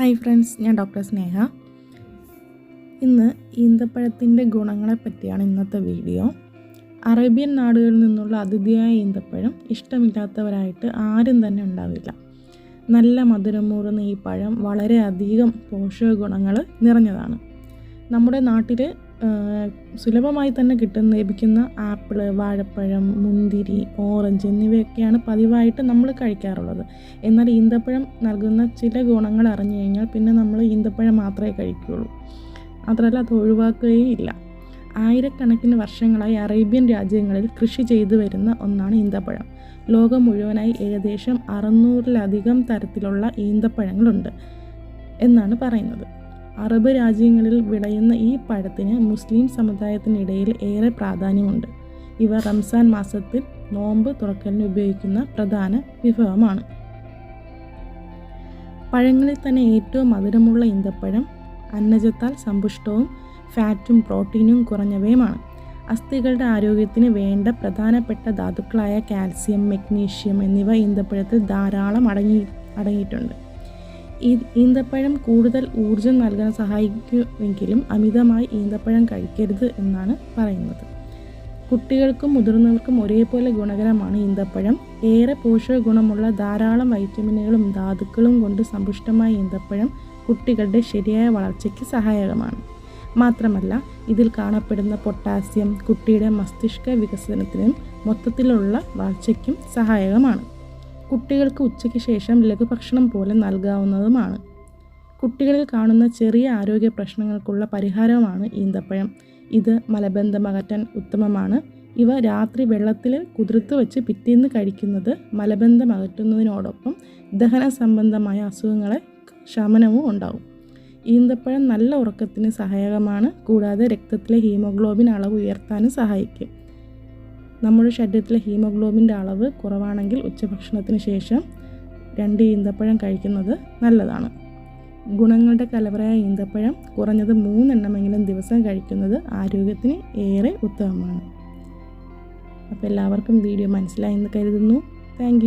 Hi friends ഞാൻ doctor Sneha. ഇന്ന് ഈന്തപ്പഴത്തിന്റെ ഗുണങ്ങളെ പറ്റിയാണ് ഇന്നത്തെ വീഡിയോ. അറേബ്യൻ നാടുകളിൽ നിന്നുള്ള അതിഥിയായ ഈന്തപ്പഴം ഇഷ്ടമില്ലാത്തവരായിട്ട് ആരും തന്നെ ഉണ്ടാവില്ല. നല്ല മധുരമൂറുന്ന ഈ പഴം വളരെയധികം പോഷക ഗുണങ്ങൾ നിറഞ്ഞതാണ്. നമ്മുടെ നാട്ടിൽ സുലഭമായി തന്നെ കിട്ടുന്ന ലഭിക്കുന്ന ആപ്പിൾ വാഴപ്പഴം മുന്തിരി ഓറഞ്ച് എന്നിവയൊക്കെയാണ് പതിവായിട്ട് നമ്മൾ കഴിക്കാറുള്ളത്. എന്നാൽ ഈന്തപ്പഴം നൽകുന്ന ചില ഗുണങ്ങൾ അറിഞ്ഞു കഴിഞ്ഞാൽ പിന്നെ നമ്മൾ ഈന്തപ്പഴം മാത്രമേ കഴിക്കുകയുള്ളൂ മാത്രമല്ല അത് ഒഴിവാക്കുകയും ഇല്ല. ആയിരക്കണക്കിന് വർഷങ്ങളായി അറേബ്യൻ രാജ്യങ്ങളിൽ കൃഷി ചെയ്തു വരുന്ന ഒന്നാണ് ഈന്തപ്പഴം. ലോകം മുഴുവനായി ഏകദേശം അറുന്നൂറിലധികം തരത്തിലുള്ള ഈന്തപ്പഴങ്ങളുണ്ട് എന്നാണ് പറയുന്നത്. അറബ് രാജ്യങ്ങളിൽ വിളയുന്ന ഈ പഴത്തിന് മുസ്ലിം സമുദായത്തിനിടയിൽ ഏറെ പ്രാധാന്യമുണ്ട്. ഇവ റംസാൻ മാസത്തിൽ നോമ്പ് തുറക്കലിന് ഉപയോഗിക്കുന്ന പ്രധാന വിഭവമാണ്. പഴങ്ങളിൽ തന്നെ ഏറ്റവും മധുരമുള്ള ഈന്തപ്പഴം അന്നജത്താൽ സമ്പുഷ്ടവും ഫാറ്റും പ്രോട്ടീനും കുറഞ്ഞവയുമാണ്. അസ്ഥികളുടെ ആരോഗ്യത്തിന് വേണ്ട പ്രധാനപ്പെട്ട ധാതുക്കളായ കാൽസ്യം മെഗ്നീഷ്യം എന്നിവ ഈന്തപ്പഴത്തിൽ ധാരാളം അടങ്ങി അടങ്ങിയിട്ടുണ്ട്. ഈന്തപ്പഴം കൂടുതൽ ഊർജം നൽകാൻ സഹായിക്കുമെങ്കിലും അമിതമായി ഈന്തപ്പഴം കഴിക്കരുത് എന്നാണ് പറയുന്നത്. കുട്ടികൾക്കും മുതിർന്നവർക്കും ഒരേപോലെ ഗുണകരമാണ് ഈന്തപ്പഴം. ഏറെ പോഷക ഗുണമുള്ള ധാരാളം വൈറ്റമിനുകളും ധാതുക്കളും കൊണ്ട് സമ്പുഷ്ടമായ ഈന്തപ്പഴം കുട്ടികളുടെ ശരിയായ വളർച്ചയ്ക്ക് സഹായകമാണ്. മാത്രമല്ല ഇതിൽ കാണപ്പെടുന്ന പൊട്ടാസ്യം കുട്ടിയുടെ മസ്തിഷ്ക വികസനത്തിനും മൊത്തത്തിലുള്ള വളർച്ചയ്ക്കും സഹായകമാണ്. കുട്ടികൾക്ക് ഉച്ചയ്ക്ക് ശേഷം ലഘുഭക്ഷണം പോലെ നൽകാവുന്നതുമാണ്. കുട്ടികളിൽ കാണുന്ന ചെറിയ ആരോഗ്യ പ്രശ്നങ്ങൾക്കുള്ള പരിഹാരമാണ് ഈന്തപ്പഴം. ഇത് മലബന്ധം അകറ്റാൻ ഉത്തമമാണ്. ഇവ രാത്രി വെള്ളത്തിൽ കുതിർത്ത് വെച്ച് പിറ്റേന്ന് കഴിക്കുന്നത് മലബന്ധം അകറ്റുന്നതിനോടൊപ്പം ദഹന സംബന്ധമായ അസുഖങ്ങളെ ശമനവും ഉണ്ടാവും. ഈന്തപ്പഴം നല്ല ഉറക്കത്തിന് സഹായകമാണ്. കൂടാതെ രക്തത്തിലെ ഹീമോഗ്ലോബിൻ അളവ് ഉയർത്താനും സഹായിക്കും. നമ്മുടെ ശരീരത്തിലെ ഹീമോഗ്ലോബിന്റെ അളവ് കുറവാണെങ്കിൽ ഉച്ചഭക്ഷണത്തിന് ശേഷം രണ്ട് ഈന്തപ്പഴം കഴിക്കുന്നത് നല്ലതാണ്. ഗുണങ്ങളുടെ കലവറയായ ഈന്തപ്പഴം കുറഞ്ഞത് മൂന്നെണ്ണമെങ്കിലും ദിവസം കഴിക്കുന്നത് ആരോഗ്യത്തിന് ഏറെ ഉത്തമമാണ്. അപ്പോൾ എല്ലാവർക്കും വീഡിയോ മനസ്സിലായി എന്ന് കരുതുന്നു. താങ്ക്